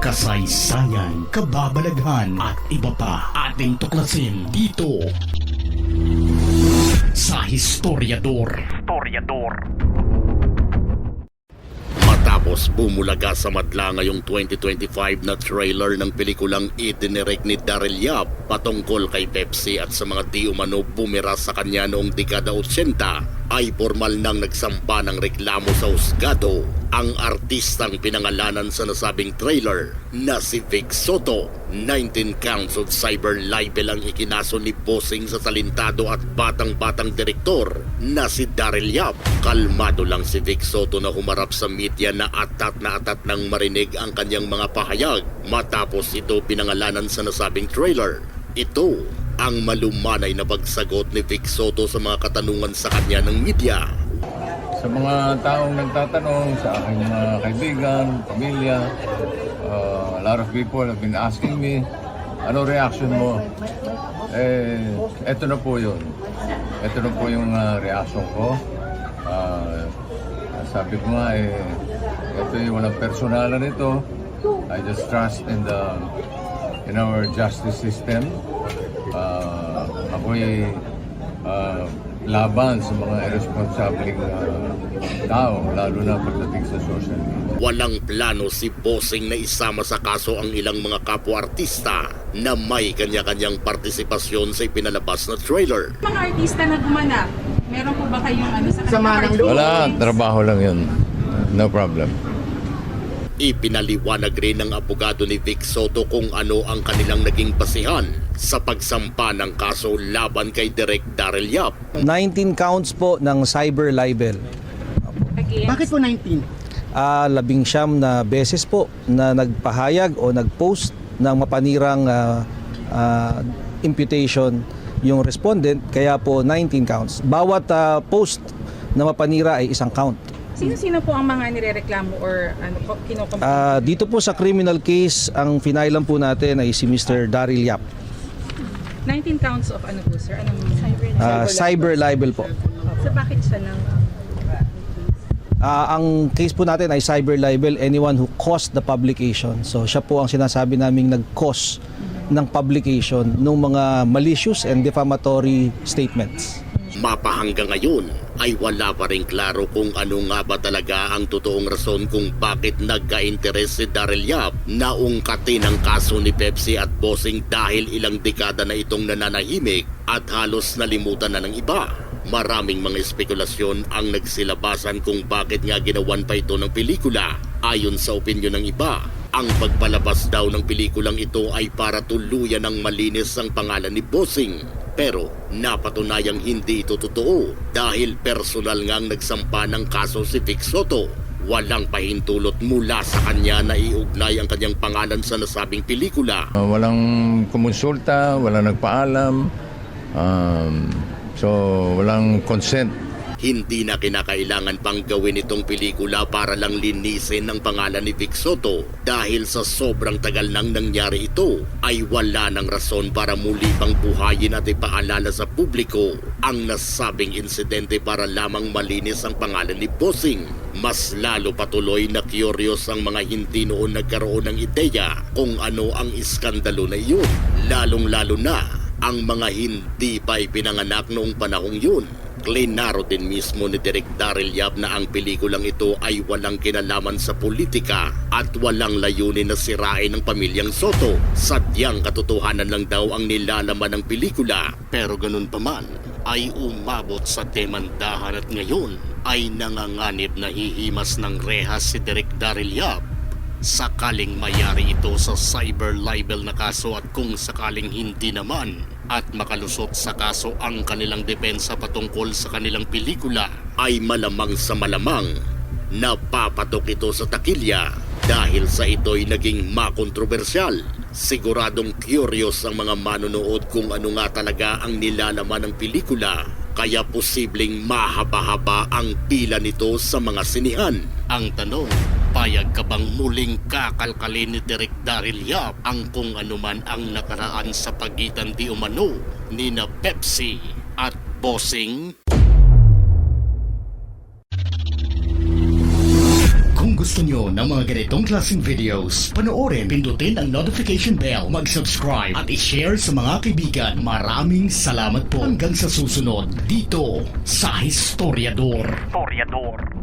kasaysayan, kababalaghan at iba pa ating tuklasin dito sa Historiador. Historiador. Matapos bumulaga sa madla ngayong 2025 na trailer ng pelikulang itinirek ni Daryl Yap patungkol kay Pepsi at sa mga di umano bumira sa kanya noong dekada 80 ay formal nang nagsampa ng reklamo sa husgado ang artistang pinangalanan sa nasabing trailer na si Vic Soto. 19 counts of cyber libel ang ikinaso ni Bossing sa talintado at batang-batang direktor na si Daryl Yap. Kalmado lang si Vic Soto na humarap sa media na atat na atat nang marinig ang kanyang mga pahayag matapos ito pinangalanan sa nasabing trailer. Ito ang malumanay na pagsagot ni Vic Soto sa mga katanungan sa kanya ng media. Sa mga taong nagtatanong, sa aking mga kaibigan, pamilya, uh, a lot of people have been asking me, ano reaction mo? Eh, eto na po yun. Ito na po yung uh, reaction ko. Uh, sabi ko nga, eh, ito yung walang personalan ito. I just trust in the in our justice system. Ako'y uh, laban sa mga irresponsibleng uh, tao, lalo na pagdating sa social media. Walang plano si Bossing na isama sa kaso ang ilang mga kapwa-artista na may kanya-kanyang partisipasyon sa ipinalabas na trailer. Mga artista na gumanap, meron po ba kayong ano sa kanila? Wala, trabaho lang yun. No problem. Ipinaliwanag rin ng abogado ni Vic Soto kung ano ang kanilang naging basihan sa pagsampa ng kaso laban kay Direk Daryl Yap. 19 counts po ng cyber libel. Bakit po 19? Ah, labing siyam na beses po na nagpahayag o nagpost ng mapanirang ah, ah, imputation yung respondent kaya po 19 counts. Bawat ah, post na mapanira ay isang count. Sino-sino po ang mga nirereklamo or ano, ko- kinukumpara? Ah, dito po sa criminal case, ang finailan po natin ay si Mr. Daryl Yap. 19 counts of ano po sir? Anong cyber? Ah, cyber libel po. So bakit siya ng Ah, ang case po natin ay cyber libel, anyone who caused the publication. So siya po ang sinasabi naming nag-cause ng publication ng mga malicious and defamatory statements. Mapahanggang ngayon ay wala pa rin klaro kung ano nga ba talaga ang totoong rason kung bakit nagka-interes si Daryl Yap na ungkatin ang kaso ni Pepsi at Bossing dahil ilang dekada na itong nananahimik at halos nalimutan na ng iba. Maraming mga espekulasyon ang nagsilabasan kung bakit nga ginawan pa ito ng pelikula. Ayon sa opinyon ng iba, ang pagpalabas daw ng pelikulang ito ay para tuluyan ng malinis ang pangalan ni Bossing. Pero napatunayang hindi ito totoo dahil personal ngang nagsampa ng kaso si Vic Soto. Walang pahintulot mula sa kanya na iugnay ang kanyang pangalan sa nasabing pelikula. Uh, walang kumonsulta, walang nagpaalam. Um, so, walang consent Hindi na kinakailangan pang gawin itong pelikula para lang linisin ang pangalan ni Vic Soto dahil sa sobrang tagal nang nangyari ito ay wala ng rason para muli pang buhayin at ipaalala sa publiko ang nasabing insidente para lamang malinis ang pangalan ni Bossing. Mas lalo patuloy na curious ang mga hindi noon nagkaroon ng ideya kung ano ang iskandalo na iyon. Lalong-lalo na ang mga hindi pa ipinanganak noong panahong yun. Klinaro din mismo ni Direk Daryl Yap na ang pelikulang ito ay walang kinalaman sa politika at walang layunin na sirain ng pamilyang Soto. Sadyang katotohanan lang daw ang nilalaman ng pelikula. Pero ganun pa man, ay umabot sa demandahan at ngayon ay nanganganib na hihimas ng rehas si Direk Daryl Yap sakaling mayari ito sa cyber libel na kaso at kung sakaling hindi naman at makalusot sa kaso ang kanilang depensa patungkol sa kanilang pelikula ay malamang sa malamang napapatok ito sa takilya dahil sa ito'y naging makontrobersyal. Siguradong curious ang mga manonood kung ano nga talaga ang nilalaman ng pelikula kaya posibleng mahaba-haba ang pila nito sa mga sinihan. Ang tanong, payag ka bang muling kakalkalin ni Direk Daryl Yap ang kung anuman ang nakaraan sa pagitan di umano ni na Pepsi at Bossing? Kung gusto gusto nyo ng mga ganitong klaseng videos, panoorin, pindutin ang notification bell, mag-subscribe at i-share sa mga kaibigan. Maraming salamat po hanggang sa susunod dito sa Historiador. Historiador.